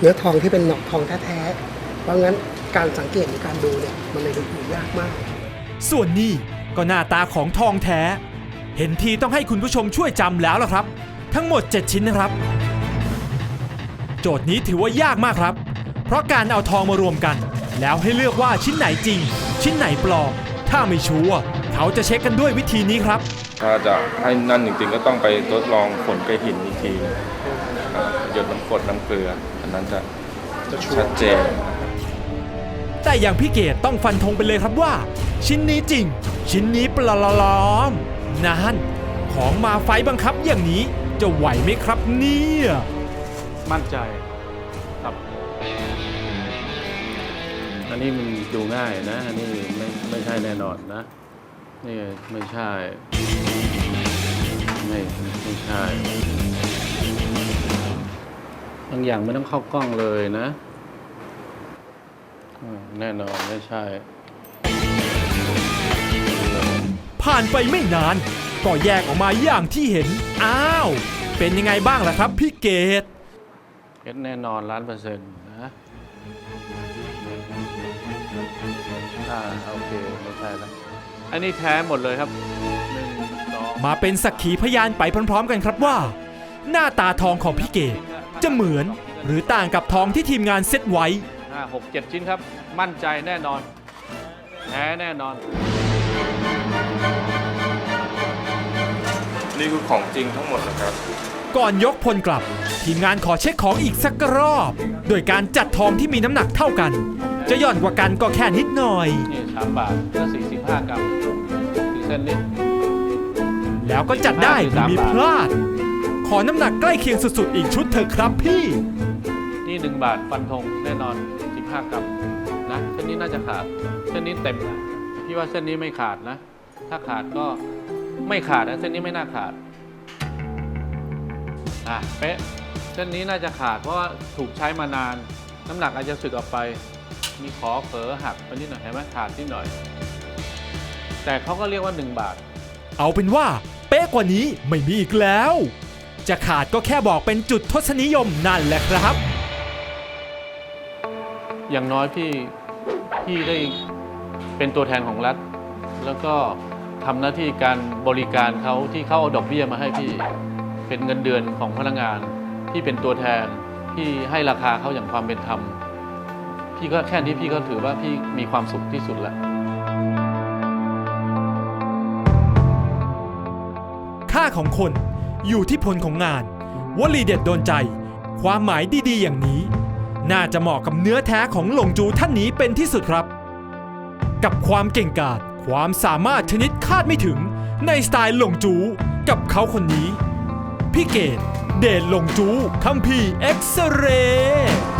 เนื้อทองที่เป็นหนอกทองแท้ๆ เพราะงั้นการสังเกตหรือการดูเนี่ยมันเลยดูยากมาก ส่วนนี้ก็หน้าตาของทองแท้ เห็นทีต้องให้คุณผู้ชมช่วยจำแล้วล่ะครับ ทั้งหมด 7 ชิ้นนะครับ โจทย์นี้ถือว่ายากมากครับ เพราะการเอาทองมารวมกัน แล้วให้เลือกว่าชิ้นไหนจริง ชิ้นไหนปลอมถ้าไม่ชัวร์เขาจะเช็คกันด้วยวิธีนี้ครับ ถ้าจะให้นั่นจริงๆก็ต้องไปทดลองฝนกับหินอีกทีหนึ่งอ่าหยดน้ำกรดน้ำเกลือ อันนั้นจะชัดเจน แต่อย่างพี่เกดต้องฟันธงไปเลยครับว่า ชิ้นนี้จริง ชิ้นนี้ปลอมนานของมาไฟบังคับอย่างนี้จะไหวไหมครับเนี่ยมั่นใจครับ อันนี้มันดูง่ายนะ อันนี้ไม่ไม่ใช่แน่นอนนะ นี่ไม่ใช่ ไม่ไม่ใช่บางอย่างไม่ต้องเข้ากล้องเลยนะอืมแน่นอนไม่ใช่ ผ่านไปไม่นาน ก็แยกออกมาอย่างที่เห็น อ้าว เป็นยังไงบ้างล่ะครับพี่เกดเก็ตแน่นอนล้านเปอร์เซ็นต์นะอ่าโอเคไม่ใช่แล้วอันนี้แท้หมดเลยครับหนึ่งสองมาเป็นสักขีพยานไปพร้อมๆกันครับว่า หน้าตาทองของพี่เกด จะเหมือนหรือต่างกับทองที่ทีมงานเซตไว้ห้าหกเจ็ดชิ้นครับ มั่นใจแน่นอนแท้แน่นอน นี่คือของจริงทั้งหมดนะครับ ก่อนยกพลกลับ ทีมงานขอเช็คของอีกสักรอบ โดยการจัดทองที่มีน้ำหนักเท่ากัน จะหย่อนกว่ากันก็แค่นิดหน่อย นี่สามบาทก็สี่สิบห้ากรัมคือเส้นนี้แล้วก็จัดได้ไม่มีพลาด ขอน้ำหนักใกล้เคียงสุดๆ อีกชุดเถอะครับพี่ นี่หนึ่งบาทฟันธงแน่นอนสิบห้ากรัมนะเส้นนี้น่าจะขาดเส้นนี้เต็มนะพี่ว่าเส้นนี้ไม่ขาดนะ ถ้าขาดก็ไม่ขาดนะเส้นนี้ไม่น่าขาดอะเป๊ะเส้นนี้น่าจะขาดเพราะว่าถูกใช้มานาน น้ำหนักอาจจะสึกออกไป มีขอเผลอหักไปนิดหน่อยเห็นไหมขาดนิดหน่อย แต่เขาก็เรียกว่า 1 บาท เอาเป็นว่า เป๊ะกว่านี้ไม่มีอีกแล้ว จะขาดก็แค่บอกเป็นจุดทศนิยมนั่นแหละครับ อย่างน้อยพี่พี่ได้เป็นตัวแทนของรัฐ แล้วก็ทำหน้าที่การบริการเขาที่เขาเอาดอกเบี้ยมาให้พี่ เป็นเงินเดือนของพนักงานพี่เป็นตัวแทนพี่ให้ราคาเขาอย่างความเป็นธรรม พี่ก็แค่นี้พี่ก็ถือว่าพี่มีความสุขที่สุดแล้วค่าของคน อยู่ที่ผลของงาน วลีเด็ดโดนใจ ความหมายดีๆ อย่างนี้ น่าจะเหมาะกับเนื้อแท้ของหลงจูท่านนี้เป็นที่สุดครับ กับความเก่งกาจความสามารถชนิดคาดไม่ถึงในสไตล์หลงจูกับเขาคนนี้ พี่เกดเดชหลงจูคัมพีเอ็กซเรย์